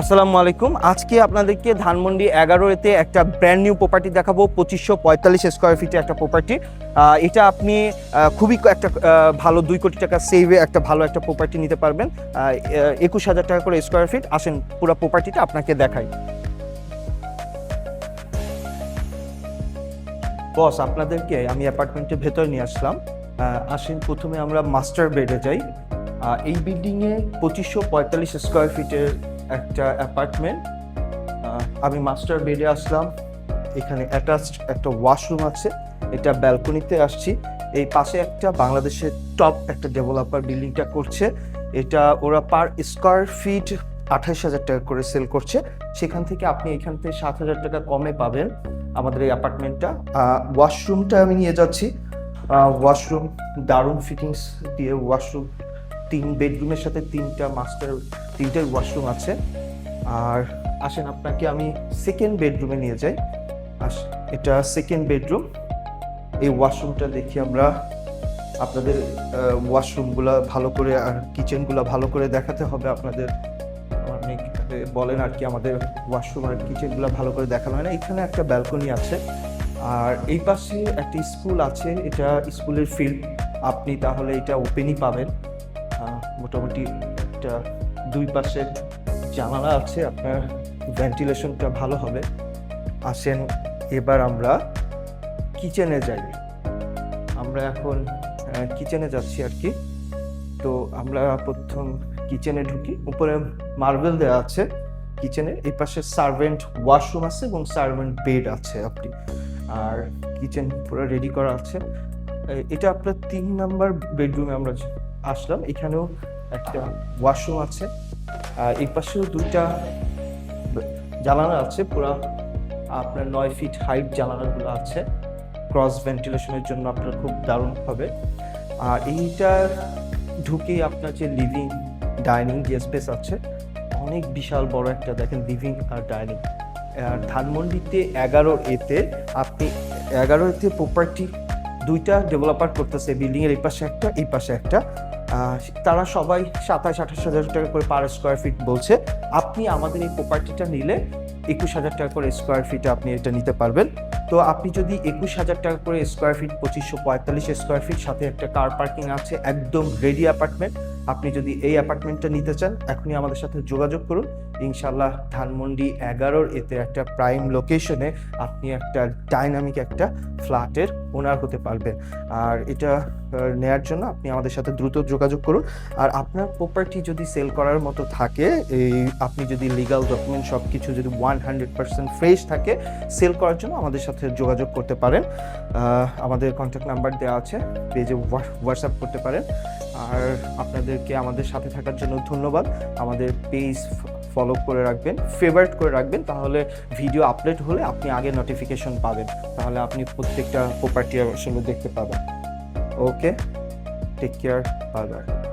আসসালামু আলাইকুম। আজকে আপনাদেরকে ধানমন্ডি এগারোতে একটা ব্র্যান্ড নিউ প্রপার্টি দেখাবো। পঁচিশশো পঁয়তাল্লিশ স্কোয়ার ফিটে একটা প্রপার্টি এটা আপনি খুবই একটা ভালো দুই কোটি টাকা সেভে একটা ভালো একটা প্রপার্টি নিতে পারবেন। একুশ হাজার টাকা করে স্কোয়ার ফিট আসেন, পুরো প্রপার্টিটা আপনাকে দেখাই। বস আপনাদেরকে আমি অ্যাপার্টমেন্টের ভেতর নিয়ে আসলাম। আসেন, প্রথমে আমরা মাস্টার বেডে যাই। এই বিল্ডিংয়ে পঁচিশশো পঁয়তাল্লিশ স্কোয়ার ফিটের একটা অ্যাপার্টমেন্ট আমি মাস্টার বেডে আসলাম। এখানে অ্যাটাচড একটা ওয়াশরুম আছে, এটা ব্যালকনিতে আসছি। এই পাশে একটা বাংলাদেশের টপ একটা ডেভেলপার বিল্ডিংটা করছে। এটা ওরা পার স্কোয়ার ফিট আঠাইশ হাজার টাকা করে সেল করছে। সেখান থেকে আপনি এখান থেকে সাত হাজার টাকা কমে পাবেন আমাদের এই অ্যাপার্টমেন্টটা ওয়াশরুমটা আমি নিয়ে যাচ্ছি। ওয়াশরুম দারুণ ফিটিংস দিয়ে ওয়াশরুম তিন বেডরুমের সাথে তিনটা মাস্টার, তিনটে ওয়াশরুম আছে। আর আসেন আপনাকে আমি সেকেন্ড বেডরুমে নিয়ে যাই। আস, এটা সেকেন্ড বেডরুম এই ওয়াশরুমটা দেখি আমরা আপনাদের ওয়াশরুমগুলো ভালো করে আর কিচেনগুলো ভালো করে দেখাতে হবে আপনাদের। অনেক বলেন আর কি, আমাদের ওয়াশরুম আর কিচেনগুলো ভালো করে দেখানো হয় না। এখানে একটা ব্যালকনি আছে। আর এই পাশে একটা স্কুল আছে, এটা স্কুলের ফিল্ড আপনি তাহলে এটা ওপেনই পাবেন। মোটামুটি একটা দুই পাশে জানালা আছে, আপনার ভেন্টিলেশনটা ভালো হবে। আসেন, এবার আমরা কিচেনে যাই। আমরা এখন কিচেনে যাচ্ছি আর কি। তো আমরা প্রথম কিচেনে ঢুকি। উপরে মার্বেল দেওয়া আছে কিচেনে এই পাশে সার্ভেন্ট ওয়াশরুম আছে এবং সার্ভেন্ট বেড আছে আপনি। আর কিচেন পুরো রেডি করা আছে। এটা আপনার তিন নাম্বার বেডরুমে আমরা আসলাম। এখানেও একটা ওয়াশরুম আছে। আর এই পাশেও দুইটা জানালা আছে। পুরো আপনার নয় ফিট হাইট জানালাগুলো আছে। ক্রস ভেন্টিলেশনের জন্য আপনার খুব দারুণ হবে। আর এইটা ঢুকেই আপনার যে লিভিং ডাইনিং যে স্পেস আছে, অনেক বিশাল বড় একটা দেখেন লিভিং আর ডাইনিং আর ধানমন্ডিতে এগারো এতে আপনি, এগারো এতে প্রপার্টি দুইটা ডেভেলপার করতেছে বিল্ডিংয়ের এই পাশে একটা, এই পাশে একটা। তারা সবাই সাতাশ, আঠাশ হাজার টাকা করে পার স্কোয়ার ফিট বলছে। আপনি আমাদের এই প্রপার্টিটা নিলে একুশ হাজার টাকা করে স্কোয়ার ফিটে আপনি এটা নিতে পারবেন। তো আপনি যদি একুশ হাজার টাকা করে স্কোয়ার ফিট পঁচিশশো পঁয়তাল্লিশ স্কোয়ার ফিট সাথে একটা কার পার্কিং আছে, একদম রেডি অ্যাপার্টমেন্ট আপনি যদি এই অ্যাপার্টমেন্টটা নিতে চান, এখনই আমাদের সাথে যোগাযোগ করুন। ইনশাল্লাহ ধানমন্ডি এগারোর এতে একটা প্রাইম লোকেশনে আপনি একটা ডাইনামিক একটা ফ্ল্যাটের ওনার হতে পারবেন। আর এটা নেয়ার জন্য আপনি আমাদের সাথে দ্রুত যোগাযোগ করুন। আর আপনার প্রপার্টি যদি সেল করার মতো থাকে, এই আপনি যদি লিগাল ডকুমেন্ট সব কিছু যদি ওয়ান হান্ড্রেড পার্সেন্ট ফ্রেশ থাকে সেল করার জন্য আমাদের সাথে যোগাযোগ করতে পারেন। আমাদের কন্ট্যাক্ট নাম্বার দেওয়া আছে, পেজে হোয়াটসঅ্যাপ করতে পারেন। আর আপনাদেরকে আমাদের সাথে থাকার জন্য ধন্যবাদ। আমাদের পেজ ফলো করে রাখবেন ফেভারিট করে রাখবেন, তাহলে ভিডিও আপলোড হলে আপনি আগে নোটিফিকেশন পাবেন। তাহলে আপনি প্রত্যেকটা প্রপার্টি আসলে দেখতে পাবেন। Okay take care bye bye